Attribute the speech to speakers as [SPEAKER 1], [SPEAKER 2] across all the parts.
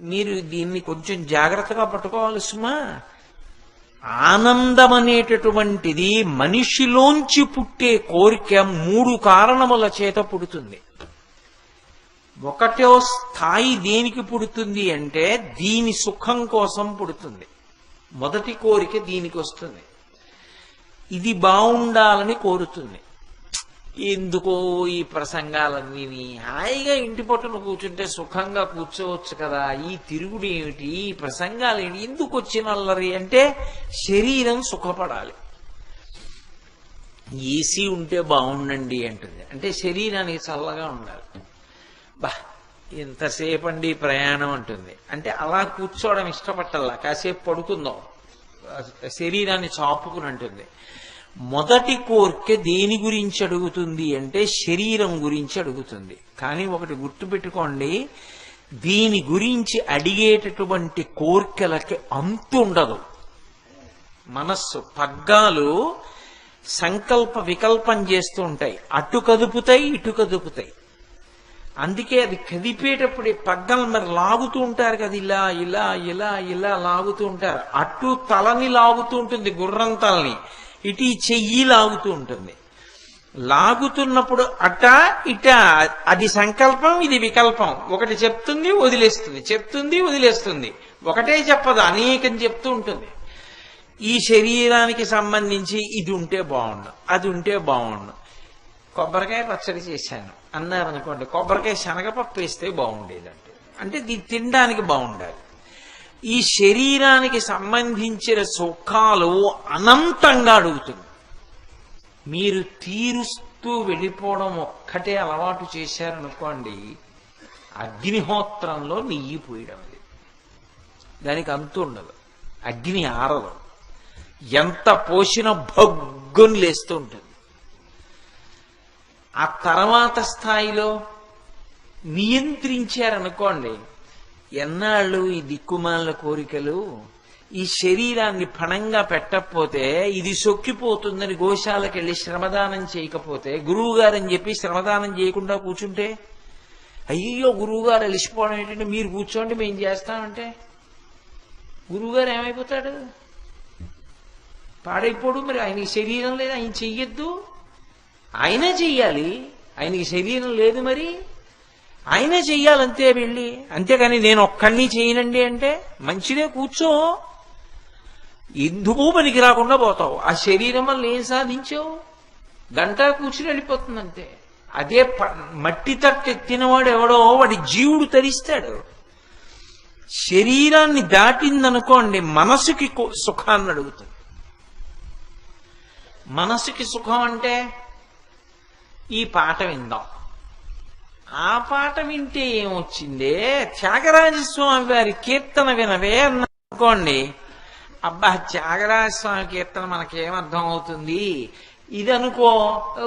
[SPEAKER 1] మీరు దీన్ని కొంచెం జాగ్రత్తగా పట్టుకోవాలి సుమా. ఆనందం అనేటటువంటిది మనిషిలోంచి పుట్టే కోరిక మూడు కారణముల చేత పుడుతుంది. ఒకటో స్థాయి దేనికి పుడుతుంది అంటే దీని సుఖం కోసం పుడుతుంది. మొదటి కోరిక దీనికి వస్తుంది. ఇది బాగుండాలని కోరుతుంది. ఎందుకో ఈ ప్రసంగాలన్నీ హాయిగా ఇంటి పట్టున కూర్చుంటే సుఖంగా కూర్చోవచ్చు కదా. ఈ తిరుగుడు ఏమిటి? ఈ ప్రసంగాలు ఏంటి ఎందుకు వచ్చిన అల్లరి అంటే శరీరం సుఖపడాలి. ఏసీ ఉంటే బాగుండండి అంటుంది. అంటే శరీరానికి చల్లగా ఉండాలి. బా ఇంతసేపు అండి ప్రయాణం అంటుంది. అంటే అలా కూర్చోవడం ఇష్టపట్టల్లా. కాసేపు పడుకుందాం. శరీరాన్ని చాపుకుని అంటుంది. మొదటి కోరిక దేని గురించి అడుగుతుంది అంటే శరీరం గురించి అడుగుతుంది. కానీ ఒకటి గుర్తుపెట్టుకోండి దీని గురించి అడిగేటటువంటి కోరికలకి అంతు ఉండదు. మనస్సు పగ్గాలు సంకల్ప వికల్పం చేస్తూ ఉంటాయి. అటు కదుపుతాయి ఇటు కదుపుతాయి. అందుకే అది కదిపేటప్పుడు పగ్గలు మరి లాగుతూ ఉంటారు కదా ఇలా ఇలా ఇలా ఇలా లాగుతూ ఉంటారు. అటు తలని లాగుతూ ఉంటుంది గుర్రం తలని. ఇటు చెయ్యి లాగుతూ ఉంటుంది. లాగుతున్నప్పుడు అట ఇట అది సంకల్పం ఇది వికల్పం. ఒకటి చెప్తుంది వదిలేస్తుంది. చెప్తుంది వదిలేస్తుంది. ఒకటే చెప్పదు అనేకం చెప్తూ ఉంటుంది. ఈ శరీరానికి సంబంధించి ఇది ఉంటే బాగుండు అది ఉంటే బాగుండు. కొబ్బరికాయ పచ్చడి చేశాను. అన్నారనుకోండి కొబ్బరికాయ శనగపప్పు వేస్తే బాగుండేదంటే. అంటే ఇది తినడానికి బాగుండాలి. ఈ శరీరానికి సంబంధించిన సుఖాలు అనంతంగా అడుగుతుంది. మీరు తీరుస్తూ వెళ్ళిపోవడం ఒక్కటే అలవాటు చేశారనుకోండి అగ్నిహోత్రంలో నెయ్యి పోయడం అది దానికి అంతు ఉండదు. అగ్ని ఆరదు. ఎంత పోసినా భగ్గుని లేస్తూ ఉంటుంది. ఆ తర్వాత స్థాయిలో నియంత్రించారనుకోండి ఎన్నాళ్ళు ఈ దిక్కుమాల కోరికలు? ఈ శరీరాన్ని పణంగా పెట్టకపోతే ఇది సొక్కిపోతుందని గోశాలకెళ్ళి శ్రమదానం చేయకపోతే గురువు గారని చెప్పి శ్రమదానం చేయకుండా కూర్చుంటే? అయ్యో గురువు గారు అలిసిపోవడం ఏంటంటే మీరు కూర్చోండి మేము చేస్తామంటే? గురువుగారు ఏమైపోతాడు? పాడైపోడు మరి ఆయనకి శరీరం లేదు ఆయన చెయ్యొద్దు? ఆయనే చెయ్యాలి. ఆయనకి శరీరం లేదు మరి. ఆయనే చెయ్యాలంతే వెళ్ళి. అంతేగాని నేను ఒక్కడిని చేయనండి అంటే మంచిదే కూర్చో. ఎందుకు పనికి రాకుండా పోతావు? ఆ శరీరం వల్ల ఏం సాధించావు? గంట కూర్చుని వెళ్ళిపోతుంది అంతే అదే ప- మట్టి తట్టు ఎవడో వాడి జీవుడు తరిస్తాడు. శరీరాన్ని దాటిందనుకోండి మనసుకి సుఖాన్ని అడుగుతుంది. మనసుకి సుఖం అంటే ఈ పాట విందాం. ఆ పాట వింటే ఏమొచ్చిందే? త్యాగరాజస్వామి వారి కీర్తన వినవే అన్నా అనుకోండి అబ్బా త్యాగరాజస్వామి కీర్తన మనకేమర్థం అవుతుంది ఇది అనుకో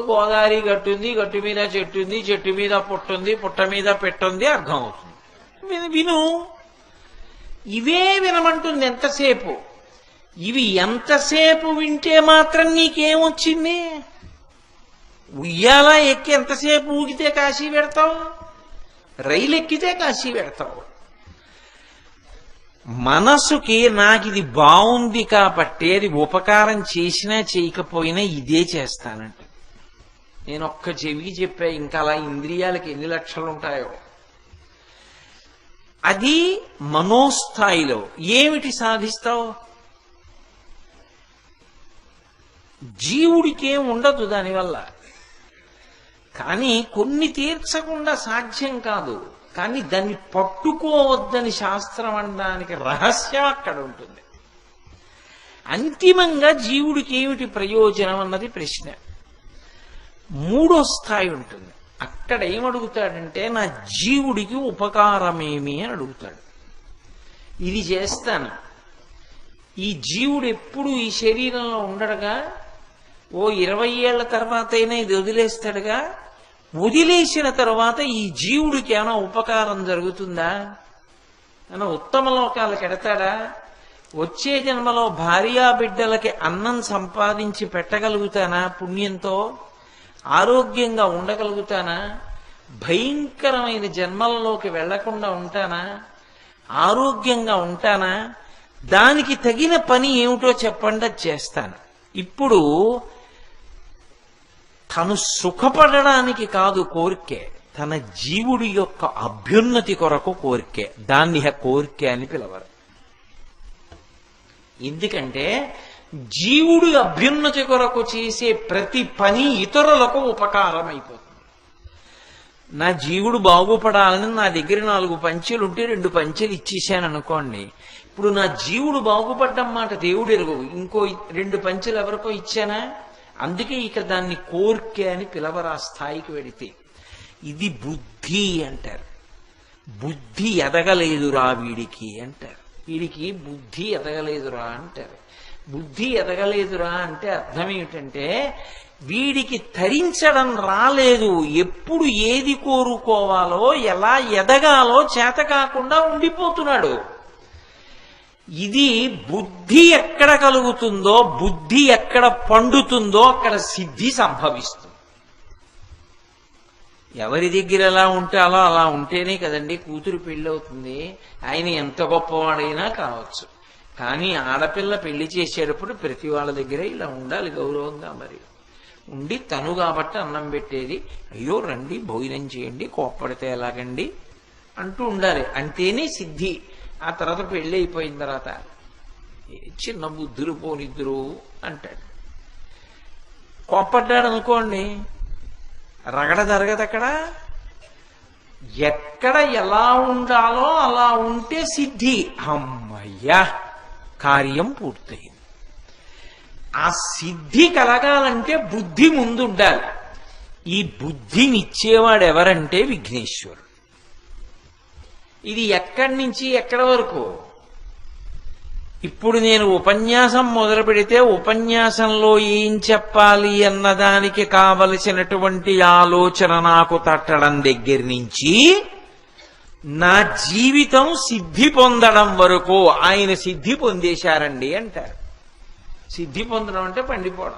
[SPEAKER 1] గోదావరి గట్టుంది గట్టు మీద చెట్టుంది చెట్టు మీద పుట్టుంది పుట్ట మీద పెట్టుంది అర్థం అవుతుంది విను- విను. ఇవే వినమంటుంది ఎంతసేపు? ఇవి ఎంతసేపు వింటే మాత్రం నీకేమొచ్చింది? ఉయ్యాల ఎక్కి ఎంతసేపు ఊగితే కాశీ పెడతావు? రైలు ఎక్కితే కాశీ పెడతావు. మనసుకి నాకు ఇది బాగుంది కాబట్టి అది ఉపకారం చేసినా చేయకపోయినా ఇదే చేస్తానంట. నేను ఒక్క చెవికి చెప్పా ఇంకా అలా ఇంద్రియాలకి ఎన్ని లక్షలు ఉంటాయో అది మనోస్థాయిలో ఏమిటి సాధిస్తావు? జీవుడికేం ఉండదు దానివల్ల. కానీ కొన్ని తీర్చకుండా సాధ్యం కాదు. కానీ దాన్ని పట్టుకోవద్దని శాస్త్రం అనడానికి రహస్యం అక్కడ ఉంటుంది. అంతిమంగా జీవుడికి ఏమిటి ప్రయోజనం అన్నది ప్రశ్న. మూడో స్థాయి ఉంటుంది. అక్కడ ఏమడుగుతాడంటే నా జీవుడికి ఉపకారమేమి అని అడుగుతాడు. ఇది చేస్తాను. ఈ జీవుడు ఎప్పుడు ఈ శరీరంలో ఉండడుగా? ఓ ఇరవై ఏళ్ళ తర్వాత అయినా ఇది వదిలేస్తాడుగా? వదిలేసిన తర్వాత ఈ జీవుడికి ఏమైనా ఉపకారం జరుగుతుందా? ఏమైనా ఉత్తమ లోకాలకు ఎడతాడా వచ్చే జన్మలో భార్యా బిడ్డలకి అన్నం సంపాదించి పెట్టగలుగుతానా పుణ్యంతో? ఆరోగ్యంగా ఉండగలుగుతానా? భయంకరమైన జన్మలలోకి వెళ్ళకుండా ఉంటానా? ఆరోగ్యంగా ఉంటానా? దానికి తగిన పని ఏమిటో చెప్పండి చేస్తాను. ఇప్పుడు తను సుఖపడడానికి కాదు కోరికే తన జీవుడి యొక్క అభ్యున్నతి కొరకు కోరికే దాన్ని కోరికే అని పిలవరు. ఎందుకంటే జీవుడి అభ్యున్నతి కొరకు చేసే ప్రతి పని ఇతరులకు ఉపకారం అయిపోతుంది నా జీవుడు బాగుపడాలని నా దగ్గర నాలుగు పంచెలు ఉంటే రెండు పంచెలు ఇచ్చేసాను అనుకోండి ఇప్పుడు నా జీవుడు బాగుపడ్డం మాట దేవుడు ఎరుగు ఇంకో రెండు పంచెలు ఎవరికో ఇచ్చానా? అందుకే ఇక దాన్ని కోర్కె అని పిలవరా స్థాయికి వెడితే ఇది బుద్ధి అంటారు. బుద్ధి ఎదగలేదురా వీడికి అంటారు. వీడికి బుద్ధి ఎదగలేదురా అంటారు. బుద్ధి ఎదగలేదురా అంటే అర్థం ఏమిటంటే వీడికి తరించడం రాలేదు ఎప్పుడు ఏది కోరుకోవాలో ఎలా ఎదగాలో చేత కాకుండా ఉండిపోతున్నాడు. ఇది బుద్ధి ఎక్కడ కలుగుతుందో బుద్ధి ఎక్కడ పండుతుందో అక్కడ సిద్ధి సంభవిస్తుంది. ఎవరి దగ్గర ఎలా ఉంటే అలా అలా ఉంటేనే కదండి కూతురు పెళ్ళి అవుతుంది ఆయన ఎంత గొప్పవాడైనా కావచ్చు. కానీ ఆడపిల్ల పెళ్ళి చేసేటప్పుడు ప్రతి వాళ్ళ దగ్గర ఇలా ఉండాలి గౌరవంగా మరి. ఉండి తను కాబట్టి అన్నం పెట్టేది అయ్యో రండి భోజనం చేయండి కోప్పడితే ఎలాగండి? అంటూ ఉండాలి. అంతేనే సిద్ధి. ఆ తర్వాత పెళ్ళి అయిపోయిన తర్వాత "ఏ చిన్న బుద్ధులు పోనిద్దురు అంటాడు. కోప్పడ్డాడు అనుకోండి రగడ జరగదు అక్కడ. ఎక్కడ ఎలా ఉండాలో అలా ఉంటే సిద్ధి. అమ్మయ్యా కార్యం పూర్తయింది. ఆ సిద్ధి కలగాలంటే బుద్ధి ముందుండాలి. ఈ బుద్ధినిచ్చేవాడు ఎవరంటే విఘ్నేశ్వరుడు. ఇది ఎక్కడి నుంచి ఎక్కడి వరకు? ఇప్పుడు నేను ఉపన్యాసం మొదలు పెడితే ఉపన్యాసంలో ఏం చెప్పాలి అన్నదానికి కావలసినటువంటి ఆలోచన నాకు తట్టడం దగ్గర నుంచి నా జీవితం సిద్ధి పొందడం వరకు ఆయన సిద్ధి పొందేశారండి అంటారు. సిద్ధి పొందడం అంటే పండిపోవడం.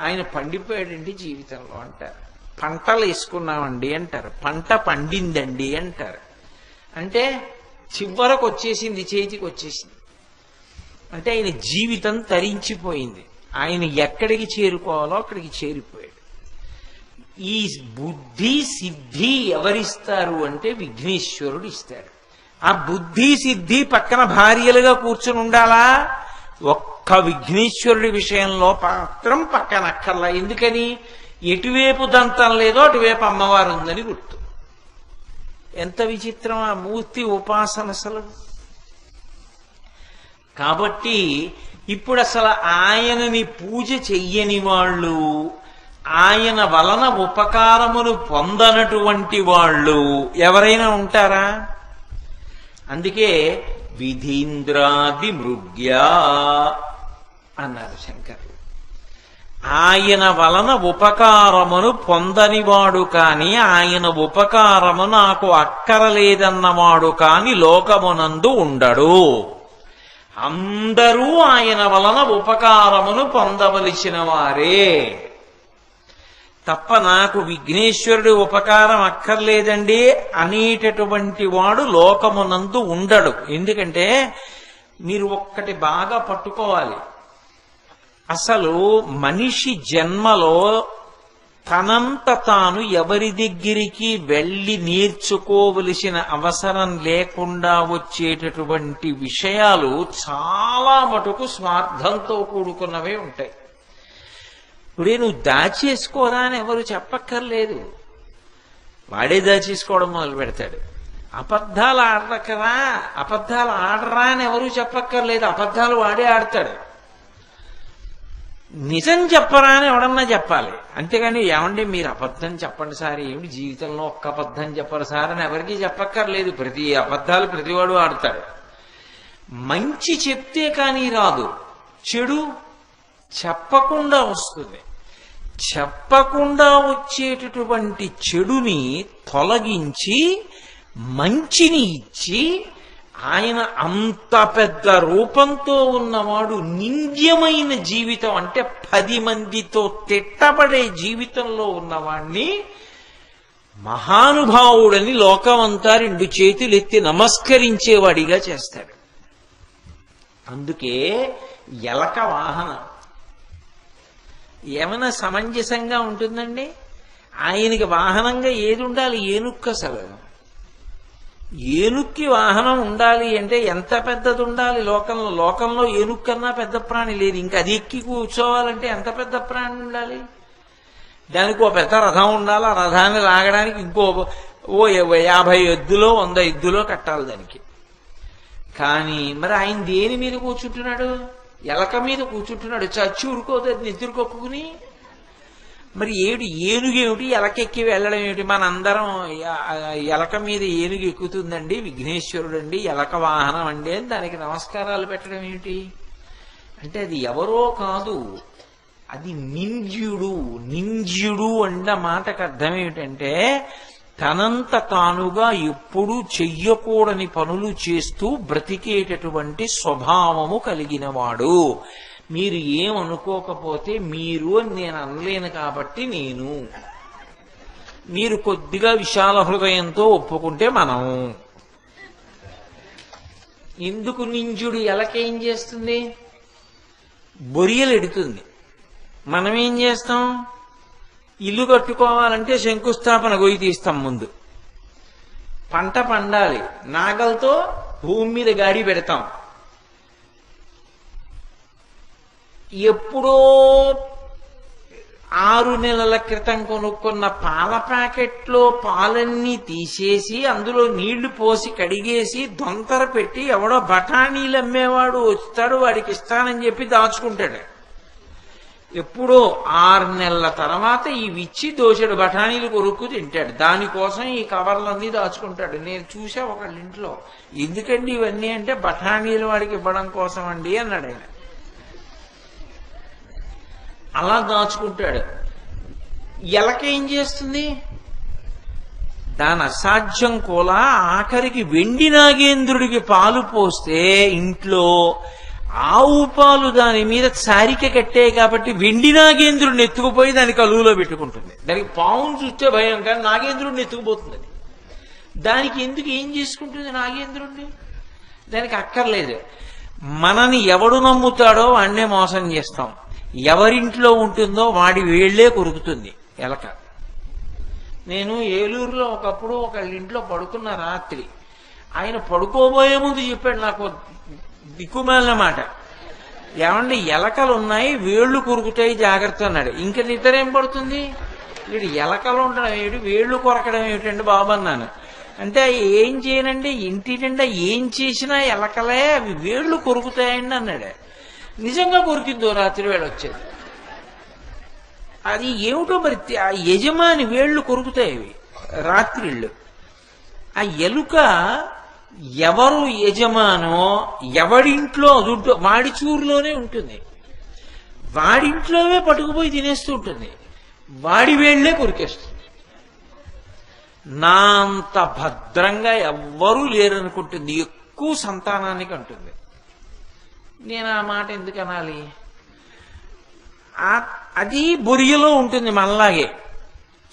[SPEAKER 1] ఆయన పండిపోయాడండి జీవితంలో అంటారు. పంటలు వేసుకున్నామండి అంటారు. పంట పండిందండి అంటారు. అంటే చివరకు వచ్చేసింది చేతికి వచ్చేసింది అంటే ఆయన జీవితం తరించిపోయింది. ఆయన ఎక్కడికి చేరుకోవాలో అక్కడికి చేరిపోయాడు. ఈ బుద్ధి సిద్ధి ఎవరిస్తారు అంటే విఘ్నేశ్వరుడు ఇస్తాడు. ఆ బుద్ధి సిద్ధి పక్కన భార్యలుగా కూర్చుని ఉండాలా? ఒక్క విఘ్నేశ్వరుడి విషయంలో మాత్రం పక్కన అక్కర్లా ఎందుకని? ఎటువైపు దంతం లేదో అటువైపు అమ్మవారు ఉందని గుర్తు. ఎంత విచిత్రం ఆ మూర్తి ఉపాసన అసలు? కాబట్టి ఇప్పుడు అసలు ఆయనని పూజ చెయ్యని వాళ్ళు ఆయన వలన ఉపకారమును పొందనటువంటి వాళ్ళు ఎవరైనా ఉంటారా? అందుకే విధీంద్రాది మృగ్యా అన్నారు శంకరులు ఆయన వలన ఉపకారమును పొందనివాడు కాని ఆయన ఉపకారము నాకు అక్కరలేదన్నవాడు కాని లోకమునందు ఉండడు. అందరూ ఆయన వలన ఉపకారమును పొందవలసిన వారే. తప్ప నాకు విఘ్నేశ్వరుడి ఉపకారం అక్కర్లేదండి అనేటటువంటి వాడు లోకమునందు ఉండడు. ఎందుకంటే మీరు ఒక్కటి బాగా పట్టుకోవాలి. అసలు మనిషి జన్మలో తనంత తాను ఎవరి దగ్గరికి వెళ్ళి నేర్చుకోవలసిన అవసరం లేకుండా వచ్చేటటువంటి విషయాలు చాలా మటుకు స్వార్థంతో కూడుకున్నవే ఉంటాయి. ఇప్పుడే నువ్వు దాచేసుకోరా అని ఎవరు చెప్పక్కర్లేదు. వాడే దాచేసుకోవడం మొదలు పెడతాడు. అబద్ధాలు ఆడకరా అబద్ధాలు ఆడరా అని ఎవరు చెప్పక్కర్లేదు. అబద్ధాలు వాడే ఆడతాడు. నిజం చెప్పరా అని ఎవడన్నా చెప్పాలి. అంతేగాని ఏమండి మీరు అబద్ధం చెప్పండి సార్ ఏమిటి జీవితంలో ఒక్క అబద్ధం చెప్పరు సార్ అని ఎవరికీ చెప్పక్కర్లేదు. ప్రతి అబద్ధాలు ప్రతివాడు ఆడతాడు. మంచి చెప్తే కానీ రాదు. చెడు చెప్పకుండా వస్తుంది. చెప్పకుండా వచ్చేటటువంటి చెడుని తొలగించి మంచిని ఇచ్చి ఆయన అంత పెద్ద రూపంతో ఉన్నవాడు నింద్యమైన జీవితం అంటే పది మందితో తిట్టబడే జీవితంలో ఉన్నవాణ్ణి మహానుభావుడని లోకమంతా రెండు చేతులు ఎత్తి నమస్కరించేవాడిగా చేస్తాడు. అందుకే ఎలక వాహనం. ఏమైనా సమంజసంగా ఉంటుందండి? ఆయనకి వాహనంగా ఏది ఉండాలి ఏనుక్కు అసలు ఏనుక్కి వాహనం ఉండాలి అంటే ఎంత పెద్దది ఉండాలి లోకంలో లోకంలో ఏనుక్కన్నా పెద్ద ప్రాణి లేదు. ఇంకా అది ఎక్కి కూర్చోవాలంటే ఎంత పెద్ద ప్రాణి ఉండాలి? దానికి ఓ పెద్ద రథం ఉండాలి. ఆ రథాన్ని లాగడానికి ఇంకో ఓ యాభై ఎద్దులో వంద ఎద్దులో కట్టాలి దానికి. కానీ మరి ఆయన దేని మీద కూర్చుంటున్నాడు? ఎలక మీద కూర్చుంటున్నాడు. చచ్చి ఊరుకోదు అది మరి ఏమిటి? ఏనుగేమిటి ఎలకెక్కి వెళ్ళడం ఏమిటి? మనందరం ఎలక మీద ఏనుగు ఎక్కుతుందండి విఘ్నేశ్వరుడు అండి ఎలక వాహనం అండి అని దానికి నమస్కారాలు పెట్టడం ఏమిటి? అంటే అది ఎవరో కాదు అది నింజ్యుడు నింజ్యుడు అన్న మాటకు అర్థం ఏమిటంటే తనంత తానుగా ఎప్పుడూ చెయ్యకూడని పనులు చేస్తూ బ్రతికేటటువంటి స్వభావము కలిగినవాడు. మీరు ఏమనుకోకపోతే మీరు అని నేను అనలేను కాబట్టి నేను. మీరు కొద్దిగా విశాల హృదయంతో ఒప్పుకుంటే మనం. ఎందుకు నింజుడు ఎలకేం చేస్తుంది? బొరియలు ఎడుతుంది. మనమేం చేస్తాం? ఇల్లు కట్టుకోవాలంటే శంకుస్థాపన గొయ్యి తీస్తాం ముందు. పంట పండాలి. నాగలతో భూమి మీద గాడి పెడతాం. ఎప్పుడో ఆరు నెలల క్రితం కొనుక్కున్న పాల ప్యాకెట్లో పాలన్నీ తీసేసి అందులో నీళ్ళు పోసి కడిగేసి దొంతర పెట్టి ఎవడో బఠానీలు అమ్మేవాడు వస్తాడు వాడికి ఇస్తానని చెప్పి దాచుకుంటాడు. ఎప్పుడో ఆరు నెలల తర్వాత ఈ విచ్చి దోశడు బఠానీలు కొరుక్కు తింటాడు. దానికోసం ఈ కవర్లన్నీ దాచుకుంటాడు. నేను చూసా ఒకళ్ళ ఇంట్లో ఎందుకండి ఇవన్నీ అంటే బఠానీలు వాడికి ఇవ్వడం కోసం అండి అన్నాడు ఆయన. అలా దాచుకుంటాడు. ఎలకేం చేస్తుంది? దాని అసాధ్యం కూడా ఆఖరికి వెండి నాగేంద్రుడికి పాలు పోస్తే ఇంట్లో ఆవు పాలు దాని మీద చారిక కట్టే కాబట్టి వెండి నాగేంద్రుడిని ఎత్తుకుపోయి దాని కలువులో పెట్టుకుంటుంది. దానికి పావును చూస్తే భయం కానీ నాగేంద్రుడిని ఎత్తుకుపోతుంది. దానికి ఎందుకు ఏం చేసుకుంటుంది నాగేంద్రుడిని? దానికి అక్కర్లేదు. మనని ఎవడు నమ్ముతాడో వాడినే మోసం చేస్తాం. ఎవరింట్లో ఉంటుందో వాడి వేళ్ళే కొరుకుతుంది ఎలక. నేను ఏలూరులో ఒకప్పుడు ఒకళ్ళ ఇంట్లో పడుకున్న రాత్రి. ఆయన పడుకోబోయే ముందు చెప్పాడు నాకు దిక్కుమాలిన మాట ఏమండి ఎలకలు ఉన్నాయి వేళ్ళు కొరుకుతాయి జాగ్రత్త అన్నాడు. ఇంకా నిద్ర ఏం పడుతుంది? వీడు ఎలకలు ఉండడం ఏడు వేళ్ళు కొరకడం ఏమిటండి బాబు అన్నాను. అంటే ఏం చేయనండి? ఇంటి నిండా ఏం చేసినా ఎలకలే అవి వేళ్ళు కొరుకుతాయండి అన్నాడు. నిజంగా కొరికిందో రాత్రి వేళ వచ్చేది. అది ఏమిటో మరి ఆ యజమాని వేళ్ళు కొరుకుతాయి రాత్రిళ్ళు ఆ ఎలుక ఎవరు యజమానో ఎవడింట్లో దుడ్డు వాడి చూరులోనే ఉంటుంది. వాడింట్లోనే పట్టుకుపోయి తినేస్తూ ఉంటుంది. వాడి వేళ్ళే కొరికేస్తుంది. నా అంత భద్రంగా ఎవ్వరూ లేరనుకుంటుంది ఎక్కువ సంతానానికి అంటుంది నేను ఆ మాట ఎందుకు అనాలి? అది బొరియలో ఉంటుంది మనలాగే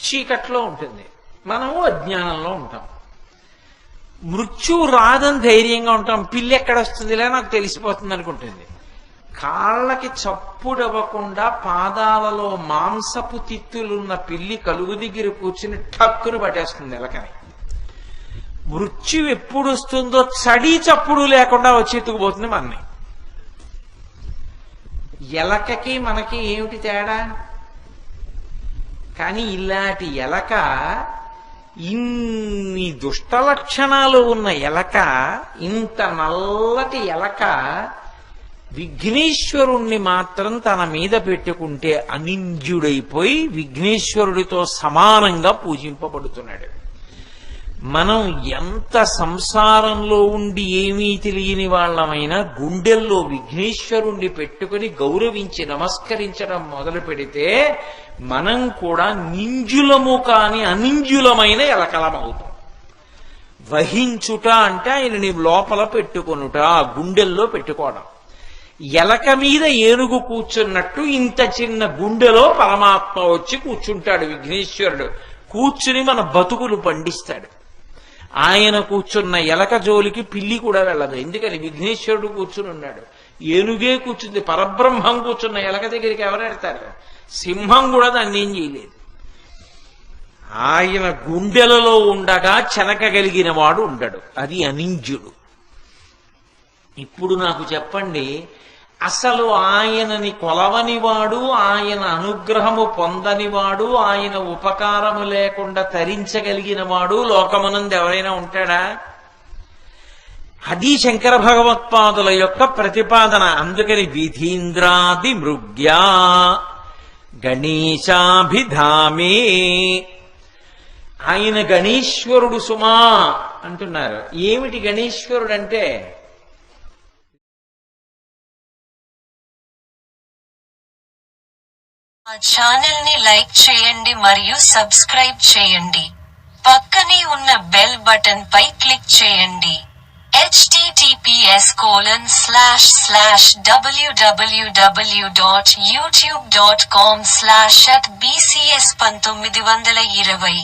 [SPEAKER 1] చీకట్లో ఉంటుంది. మనము అజ్ఞానంలో ఉంటాం. మృత్యువు రాదని ధైర్యంగా ఉంటాం. పిల్లి ఎక్కడ వస్తుందిలే నాకు తెలిసిపోతుంది అనుకుంటుంది. కాళ్ళకి చప్పుడవ్వకుండా పాదాలలో మాంసపు తిత్తులున్న పిల్లి కలుగు దగ్గర కూర్చుని ఠక్కును పట్టేస్తుంది ఎలకని మృత్యు ఎప్పుడు వస్తుందో చడి చప్పుడు లేకుండా వచ్చి ఎత్తుకుపోతుంది మనని. ఎలకకి మనకి ఏమిటి తేడా? కానీ ఇలాంటి ఎలక ఇన్ని దుష్ట లక్షణాలు ఉన్న ఎలక ఇంత నల్లటి ఎలక విఘ్నేశ్వరుణ్ణి మాత్రం తన మీద పెట్టుకుంటే అనింజుడైపోయి విఘ్నేశ్వరుడితో సమానంగా పూజింపబడుతున్నాడు. మనం ఎంత సంసారంలో ఉండి ఏమీ తెలియని వాళ్ళమైనా గుండెల్లో విఘ్నేశ్వరుణ్ణి పెట్టుకుని గౌరవించి నమస్కరించడం మొదలు పెడితే మనం కూడా నింజులము కాని అనింజులమైన ఎలకలమవుతాం వహించుట అంటే ఆయనని లోపల పెట్టుకొనుట గుండెల్లో పెట్టుకోవడం. ఎలక మీద ఏనుగు కూర్చున్నట్టు ఇంత చిన్న గుండెలో పరమాత్మ వచ్చి కూర్చుంటాడు విఘ్నేశ్వరుడు. కూర్చుని మన బతుకులు పండిస్తాడు. ఆయన కూర్చున్న ఎలక జోలికి పిల్లి కూడా వెళ్ళదు. ఎందుకని? విఘ్నేశ్వరుడు కూర్చుని ఉన్నాడు. ఏనుగే కూర్చుంది. పరబ్రహ్మం కూర్చున్న ఎలక దగ్గరికి ఎవరు వెళ్తారు? సింహం కూడా దాన్ని ఏం చేయలేదు. ఆయన గుండెలలో ఉండగా చెనకగలిగిన వాడు ఉండడు. అది అనింజుడు. ఇప్పుడు నాకు చెప్పండి అసలు ఆయనని కొలవనివాడు ఆయన అనుగ్రహము పొందనివాడు ఆయన ఉపకారము లేకుండా తరించగలిగిన వాడు లోకమునందు ఎవరైనా ఉంటాడా? అది శంకర భగవత్పాదుల యొక్క ప్రతిపాదన. అందుకని విధీంద్రాది మృగ్యా గణేశాభిధామే. ఆయన గణేశ్వరుడు సుమా అంటున్నారు. ఏమిటి గణేశ్వరుడు అంటే
[SPEAKER 2] మా ఛానల్ని లైక్ చేయండి మరియు సబ్స్క్రైబ్ చేయండి. పక్కనే ఉన్న బెల్ బటన్ పై క్లిక్ చేయండి. https colon slash slash www dot YouTube dot com slash at BCS పంతొమ్మిది వందల ఇరవై.